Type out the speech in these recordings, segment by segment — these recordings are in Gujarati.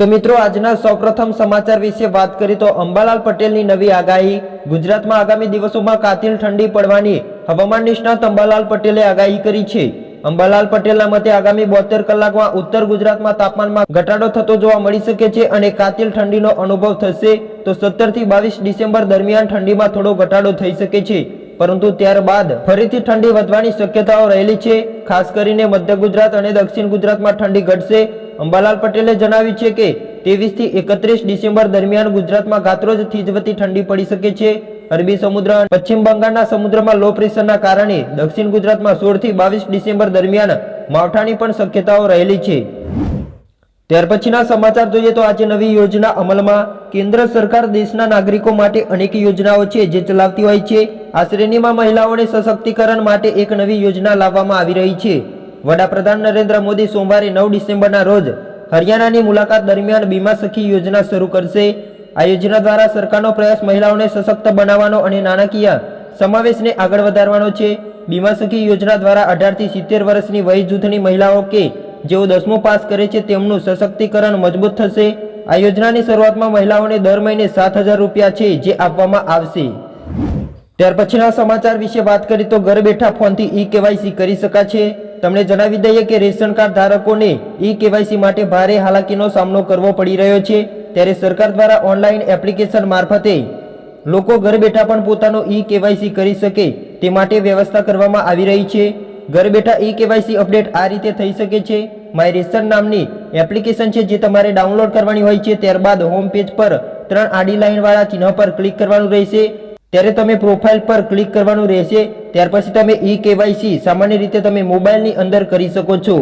તો મિત્રો, આજના સૌપ્રથમ સમાચાર વિશે વાત કરીએ તો અંબાલાલ પટેલની નવી આગાહી. ગુજરાતમાં આગામી દિવસોમાં કાતિલ ઠંડી પડવાની હવામાન નિષ્ણાત અંબાલાલ પટેલે આગાહી કરી છે. અંબાલાલ પટેલના મતે આગામી બોતેર કલાકમાં ઉત્તર ગુજરાતમાં તાપમાનમાં ઘટાડો થતો જોવા મળી શકે છે અને કાતિલ ઠંડીનો અનુભવ થશે તો સત્તરથી બાવીસ ડિસેમ્બર દરમિયાન ઠંડીમાં થોડો ઘટાડો થઈ શકે છે. પરંતુ ત્યારબાદ ફરીથી ઠંડી વધવાની શક્યતાઓ રહેલી છે. ખાસ કરીને મધ્ય ગુજરાત અને દક્ષિણ ગુજરાતમાં ઠંડી ઘટશે અંબાલાલ પટેલે જણાવ્યું છે કે ત્રેવીસથી એકત્રીસ ડિસેમ્બર દરમિયાન ગુજરાતમાં ગાત્રોજ થીજવતી ઠંડી પડી શકે છે. અરબી સમુદ્ર પશ્ચિમ બંગાળના સમુદ્રમાં લો પ્રેશરના કારણે દક્ષિણ ગુજરાતમાં સોળથી બાવીસ ડિસેમ્બર દરમિયાન માવઠાની પણ શક્યતાઓ રહેલી છે. ત્યાર પછીના સમાચાર જોઈએ તો આજે નવી યોજના અમલમાં. કેન્દ્ર સરકાર દેશના નાગરિકો માટે અનેક યોજનાઓ છે જે ચલાવતી હોય છે. આ શ્રેણીમાં મહિલાઓને સશક્તિકરણ માટે એક નવી યોજના લાવવામાં આવી રહી છે. વડાપ્રધાન નરેન્દ્ર મોદી સોમવારે નવ ડિસેમ્બરના રોજ હરિયાણાની મુલાકાત દરમિયાન બીમા સખી યોજના શરૂ કરશે. આ યોજના દ્વારા સરકારનો પ્રયાસ મહિલાઓને સશક્ત બનાવવાનો અને નાણાકીય સમાવેશને આગળ વધારવાનો છે. બીમા સખી યોજના દ્વારા અઢારથી સિત્તેર વર્ષની વય જૂથની મહિલાઓ કે જેઓ દસમું પાસ કરે છે તેમનું સશક્તિકરણ મજબૂત થશે. આ યોજનાની શરૂઆતમાં મહિલાઓને દર મહિને સાત હજાર રૂપિયા છે જે આપવામાં આવશે. ત્યાર પછીના સમાચાર વિશે વાત કરીએ તો ઘર બેઠા ફોનથી ઈ કેવાયસી કરી શકાશે તમને જણાવી દઈએ કે રેશન કાર્ડ ધારકોને ઈ કેવાયસી માટે ભારે હાલાકીનો સામનો કરવો પડી રહ્યો છે. ત્યારે સરકાર દ્વારા ઓનલાઈન એપ્લિકેશન મારફતે લોકો ઘર બેઠા પણ પોતાનો ઈ કેવાયસી કરી શકે તે માટે વ્યવસ્થા કરવામાં આવી રહી છે. ઘર બેઠા ઈ કેવાયસી અપડેટ આ રીતે થઈ શકે છે. માય રેશન નામની એપ્લિકેશન છે જે તમારે ડાઉનલોડ કરવાની હોય છે, ત્યારબાદ હોમ પેજ પર ત્રણ આડી લાઇનવાળા ચિહ્ન પર ક્લિક કરવાનું રહેશે. ત્યારે તમે પ્રોફાઇલ પર ક્લિક કરવાનું રહેશે, ત્યાર પછી તમે ઈ કેવાયસી સામાન્ય રીતે તમે મોબાઈલની અંદર કરી શકો છો.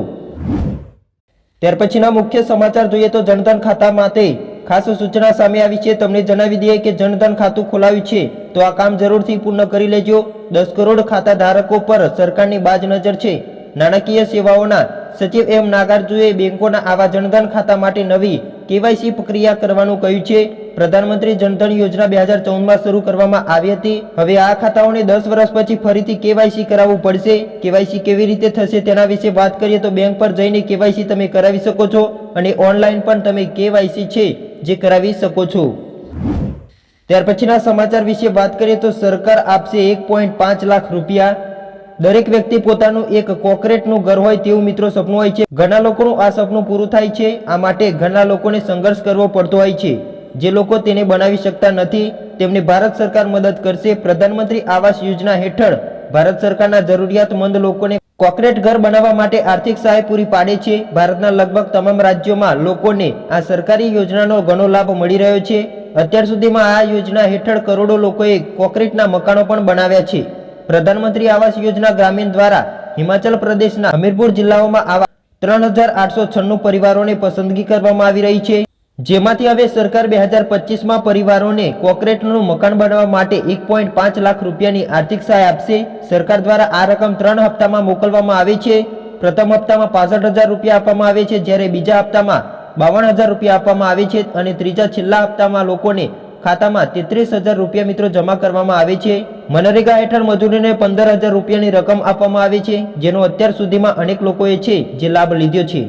ત્યાર પછીના મુખ્ય સમાચાર જોઈએ તો જનધન ખાતા માટે ખાસ સૂચના સામે આવી છે. તમને જણાવી દઈએ કે જનધન ખાતું ખોલાવ્યું છે. તો આ કામ જરૂરથી પૂર્ણ કરી લેજો. દસ કરોડ ખાતા ધારકો પર સરકારની બાજ નજર છે. નાણાકીય સેવાઓના સચિવ એમ નાગાર્જુએ બેંકોના આવા જનધન ખાતા માટે નવી કેવાયસી પ્રક્રિયા કરવાનું કહ્યું છે. પ્રધાનમંત્રી જનધન યોજના બે હજાર ચૌદમાં શરૂ કરવામાં આવી હતી. હવે આ ખાતાઓને દસ વર્ષ પછી ફરીથી કેવાયસી કરાવવું પડશે. કેવાયસી કેવી રીતે થશે તેના વિશે વાત કરીએ તો બેંક પર જઈને કેવાયસી તમે કરાવી શકો છો અને ઓનલાઈન પણ તમે કેવાયસી છે જે કરાવી શકો છો. ત્યાર પછીના સમાચાર વિશે વાત કરીએ તો સરકાર આપશે એક લાખ રૂપિયા. દરેક વ્યક્તિ પોતાનું એક કોકરેટનું ઘર હોય તેવું મિત્રો સપનું હોય છે. ઘણા લોકોનું આ સપનું પૂરું થાય છે. આ માટે ઘણા લોકોને સંઘર્ષ કરવો પડતો હોય છે. જે લોકો તેને બનાવી શકતા નથી, તેમને ભારત સરકાર મદદ કરશે. પ્રધાનમંત્રી આવાસ યોજના હેઠળ ભારત સરકારના જરૂરિયાતમંદ લોકોને કોકરેટ ઘર બનાવવા માટે આર્થિક સહાય પૂરી પાડે છે. ભારતના લગભગ તમામ રાજ્યોમાં લોકોને આ સરકારી યોજનાનો ઘણો લાભ મળી રહ્યો છે. અત્યાર સુધીમાં આ યોજના હેઠળ કરોડો લોકોએ કોકરેટના મકાનો પણ બનાવ્યા છે. પ્રધાનમંત્રી આવાસ યોજના ગ્રામીણ દ્વારા હિમાચલ પ્રદેશના હમીરપુર જિલ્લાઓમાં આવા ત્રણ હજાર આઠસો છન્નું પરિવારોને પસંદગી કરવામાં આવી રહી છે. જેમાંથી હવે સરકાર બે હજાર પચીસમાં પરિવારોને કોકરેટનું મકાન બનાવવા માટે એક પોઈન્ટ પાંચ લાખ રૂપિયાની આર્થિક સહાય આપશે. સરકાર દ્વારા આ રકમ ત્રણ હપ્તામાં મોકલવામાં આવે છે. પ્રથમ હપ્તામાં પાસઠ હજાર રૂપિયા આપવામાં આવે છે, જ્યારે બીજા હપ્તામાં બાવન હજાર રૂપિયા આપવામાં આવે છે અને ત્રીજા છેલ્લા હપ્તામાં લોકોને ખાતામાં તેત્રીસ હજાર રૂપિયા મિત્રો જમા કરવામાં આવે છે. મનરેગા હેઠળ મજૂરીને પંદર હજાર રૂપિયાની રકમ આપવામાં આવે છે, જેનો અત્યાર સુધીમાં અનેક લોકોએ છે, જે લાભ લીધો છે.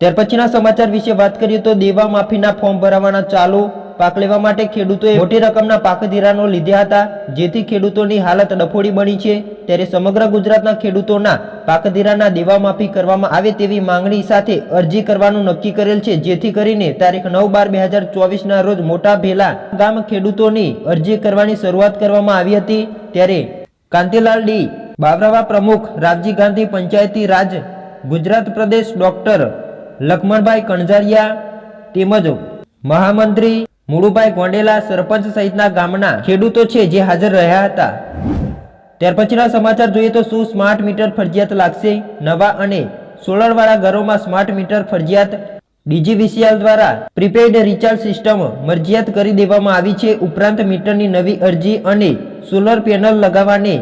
ત્યાર પછીના સમાચાર વિશે વાત કરીએ તો દેવા માફીના ફોર્મ ભરાવાના ચાલુ પાક લેવા માટે ખેડૂતોએ મોટી રકમના પાક ધિરાણો લીધા હતા, જેથી ખેડૂતોની હાલત ડફોડી બની છે. ત્યારે સમગ્ર ગુજરાતના ખેડૂતોના પાક ધિરાણના દેવા કરવામાં આવે તેવી માંગણી સાથે અરજી કરવાનું નક્કી કરેલ છે, જેથી કરીને તારીખ નવ બાર બે હજાર ચોવીસના રોજ મોટા ભેલા ગામ ખેડૂતોની અરજી કરવાની શરૂઆત કરવામાં આવી હતી. ત્યારે કાંતિલાલ ડી બાબરાવા પ્રમુખ રાવજી ગાંધી પંચાયતી રાજ, ગુજરાત પ્રદેશ ડોક્ટર લખમણભાઈ કણઝારિયા તેમજ મહામંત્રી મુળુભાઈ ગોંડેલા સરપંચ સહિતના ગામના ખેડૂતો છે જે હાજર રહ્યા હતા. ત્યાર પછીના સમાચાર જોઈએ તો શું સ્માર્ટ મીટર ફરજિયાત લાગશે? નવા અને સોલરવાળા ઘરોમાં સ્માર્ટ મીટર ફરજિયાત? ડીજીવીસીએલ દ્વારા પ્રીપેડ રિચાર્જ સિસ્ટમ મરજિયાત કરી દેવામાં આવી છે. ઉપરાંત મીટરની નવી અરજી અને સોલર પેનલ લગાવવાને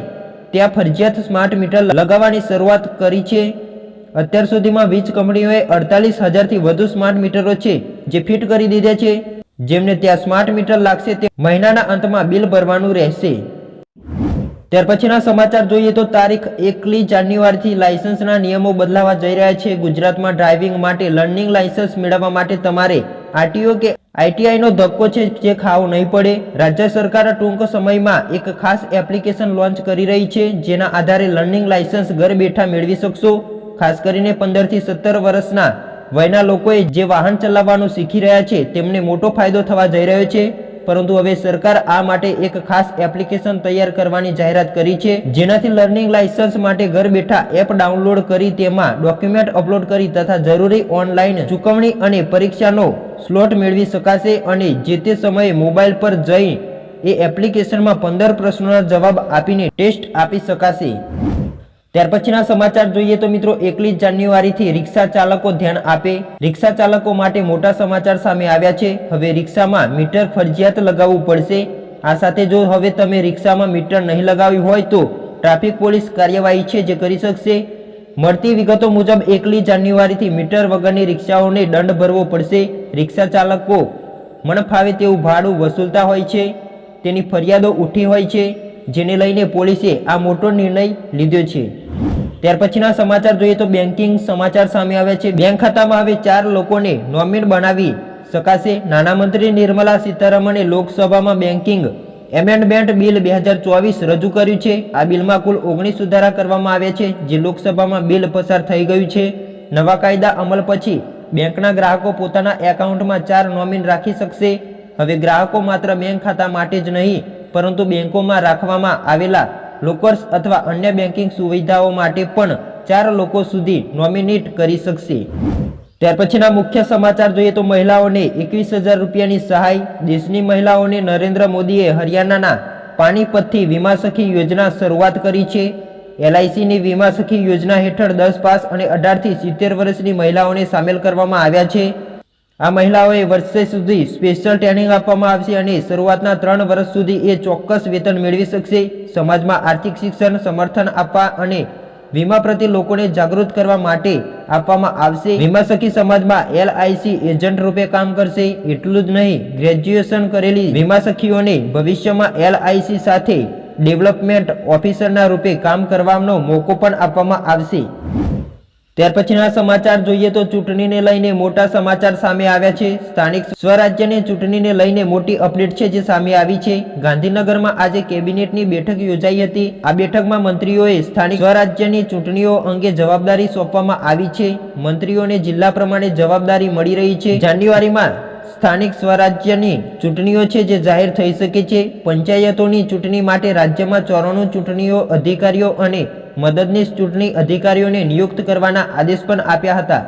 ત્યાં ફરજિયાત સ્માર્ટ મીટર લગાવવાની શરૂઆત કરી છે. અત્યાર સુધીમાં વીજ કંપનીઓએ અડતાલીસ હજારથી વધુ સ્માર્ટ મીટરો છે જે ફિટ કરી દીધા છે. જેમને ત્યાં સ્માર્ટ મીટર લાગશે તે મહિનાના અંતમાં બિલ ભરવાનું રહેશે. ત્યાર પછીના સમાચાર જોઈએ તો તારીખ એકલી જાન્યુઆરીથી લાયસન્સના નિયમો બદલાવા જઈ રહ્યા છે. ગુજરાતમાં ડ્રાઇવિંગ માટે લર્નિંગ લાયસન્સ મેળવવા માટે તમારે આરટીઓ કે આઈટીઆઈનો ધક્કો છે જે ખાવો નહીં પડે. રાજ્ય સરકાર ટૂંક સમયમાં એક ખાસ એપ્લિકેશન લોન્ચ કરી રહી છે, જેના આધારે લર્નિંગ લાયસન્સ ઘર બેઠા મેળવી શકશો. ખાસ કરીને પંદરથી સત્તર વર્ષના વયના લોકોએ જે વાહન ચલાવવાનું શીખી રહ્યા છે, તેમને મોટો ફાયદો થવા જઈ રહ્યો છે. પરંતુ હવે સરકાર આ માટે એક ખાસ એપ્લિકેશન તૈયાર કરવાની જાહેરાત કરી છે, જેનાથી લર્નિંગ લાયસન્સ માટે ઘર બેઠા એપ ડાઉનલોડ કરી તેમાં ડોક્યુમેન્ટ અપલોડ કરી તથા જરૂરી ઓનલાઈન ચૂકવણી અને પરીક્ષાનો સ્લોટ મેળવી શકાશે અને જે તે સમયે મોબાઈલ પર જઈ એ એપ્લિકેશનમાં પંદર પ્રશ્નોના જવાબ આપીને ટેસ્ટ આપી શકાશે. ત્યાર પછીના સમાચાર જોઈએ તો મિત્રો એકલી જાન્યુઆરીથી રિક્ષા ચાલકો ધ્યાન આપે. રિક્ષા ચાલકો માટે મોટા સમાચાર સામે આવ્યા છે. હવે રિક્ષામાં મીટર ફરજિયાત લગાવવું પડશે. આ સાથે જો હવે તમે રિક્ષામાં મીટર નહીં લગાવ્યું હોય તો ટ્રાફિક પોલીસ કાર્યવાહી છે જે કરી શકશે. મળતી વિગતો મુજબ એકલી જાન્યુઆરીથી મીટર વગરની રિક્ષાઓને દંડ ભરવો પડશે. રિક્ષા ચાલકો મનફાવે તેવું ભાડું વસૂલતા હોય છે. તેની ફરિયાદો ઉઠી હોય છે, જેને લઈને પોલીસે આ મોટો નિર્ણય લીધો છે. ત્યાર પછીના સમાચાર જોઈએ તો બેન્કિંગ સમાચાર સામે આવ્યા છે. બેંક ખાતામાં હવે ચાર લોકોને નોમિન બનાવી શકાશે. નાણાં મંત્રી નિર્મલા સીતારમણે લોકસભામાં બેન્કિંગ એમેન્ડમેન્ટ બિલ બે હજાર ચોવીસ રજૂ કર્યું છે. આ બિલમાં કુલ ઓગણીસ સુધારા કરવામાં આવ્યા છે, જે લોકસભામાં બિલ પસાર થઈ ગયું છે. નવા કાયદા અમલ પછી બેંકના ગ્રાહકો પોતાના એકાઉન્ટમાં ચાર નોમિન રાખી શકશે. હવે ગ્રાહકો માત્ર બેંક ખાતા માટે જ નહીં, પરંતુ બેંકોમાં રાખવામાં આવેલા લોકર્સ અથવા અન્ય બેન્કિંગ સુવિધાઓ માટે પણ ચાર લોકો સુધી નોમિનેટ કરી શકશે. ત્યાર પછીના મુખ્ય સમાચાર જોઈએ તો મહિલાઓને એકવીસ હજાર રૂપિયાની સહાય દેશની મહિલાઓને નરેન્દ્ર મોદીએ હરિયાણાના પાણીપતથી વીમા સખી યોજના શરૂઆત કરી છે. એલઆઈસીની વીમા સખી યોજના હેઠળ દસ પાસ અને અઢારથી સિત્તેર વર્ષની મહિલાઓને સામેલ કરવામાં આવ્યા છે. આ મહિલાઓએ વર્ષે સુધી સ્પેશિયલ ટ્રેનિંગ આપવામાં આવશે અને શરૂઆતના ત્રણ વર્ષ સુધી એ ચોક્કસ વેતન મેળવી શકશે. સમાજમાં આર્થિક શિક્ષણ, સમર્થન આપવા અને વીમા પ્રત્યે લોકોને જાગૃત કરવા માટે આપવામાં આવશે. વીમા સખી સમાજમાં એલઆઈસી એજન્ટ રૂપે કામ કરશે. એટલું જ નહીં ગ્રેજ્યુએશન કરેલી વીમા સખીઓને ભવિષ્યમાં એલઆઈસી સાથે ડેવલપમેન્ટ ઓફિસરના રૂપે કામ કરવાનો મોકો પણ આપવામાં આવશે. ત્યાર પછીના સમાચાર જોઈએ તો ચૂંટણીને લઈને મોટા સમાચાર સામે આવ્યા છે. સ્થાનિક સ્વરાજ્યની ચૂંટણીને લઈને મોટી અપડેટ છે જે સામે આવી છે. ગાંધીનગરમાં આજે કેબિનેટની બેઠક યોજાઈ હતી. આ બેઠકમાં મંત્રીઓએ સ્થાનિક સ્વરાજ્યની ચૂંટણીઓ અંગે જવાબદારી સોંપવામાં આવી છે. મંત્રીઓને જિલ્લા પ્રમાણે જવાબદારી મળી રહી છે. જાન્યુઆરીમાં સ્થાનિક સ્વરાજ્યની ચૂંટણીઓ છે જે જાહેર થઈ શકે છે. પંચાયતોની ચૂંટણી માટે રાજ્યમાં ચોરાણું ચૂંટણીઓ અધિકારીઓ અને મદદનીશ ચૂંટણી અધિકારીઓને નિયુક્ત કરવાના આદેશ પણ આપ્યા હતા.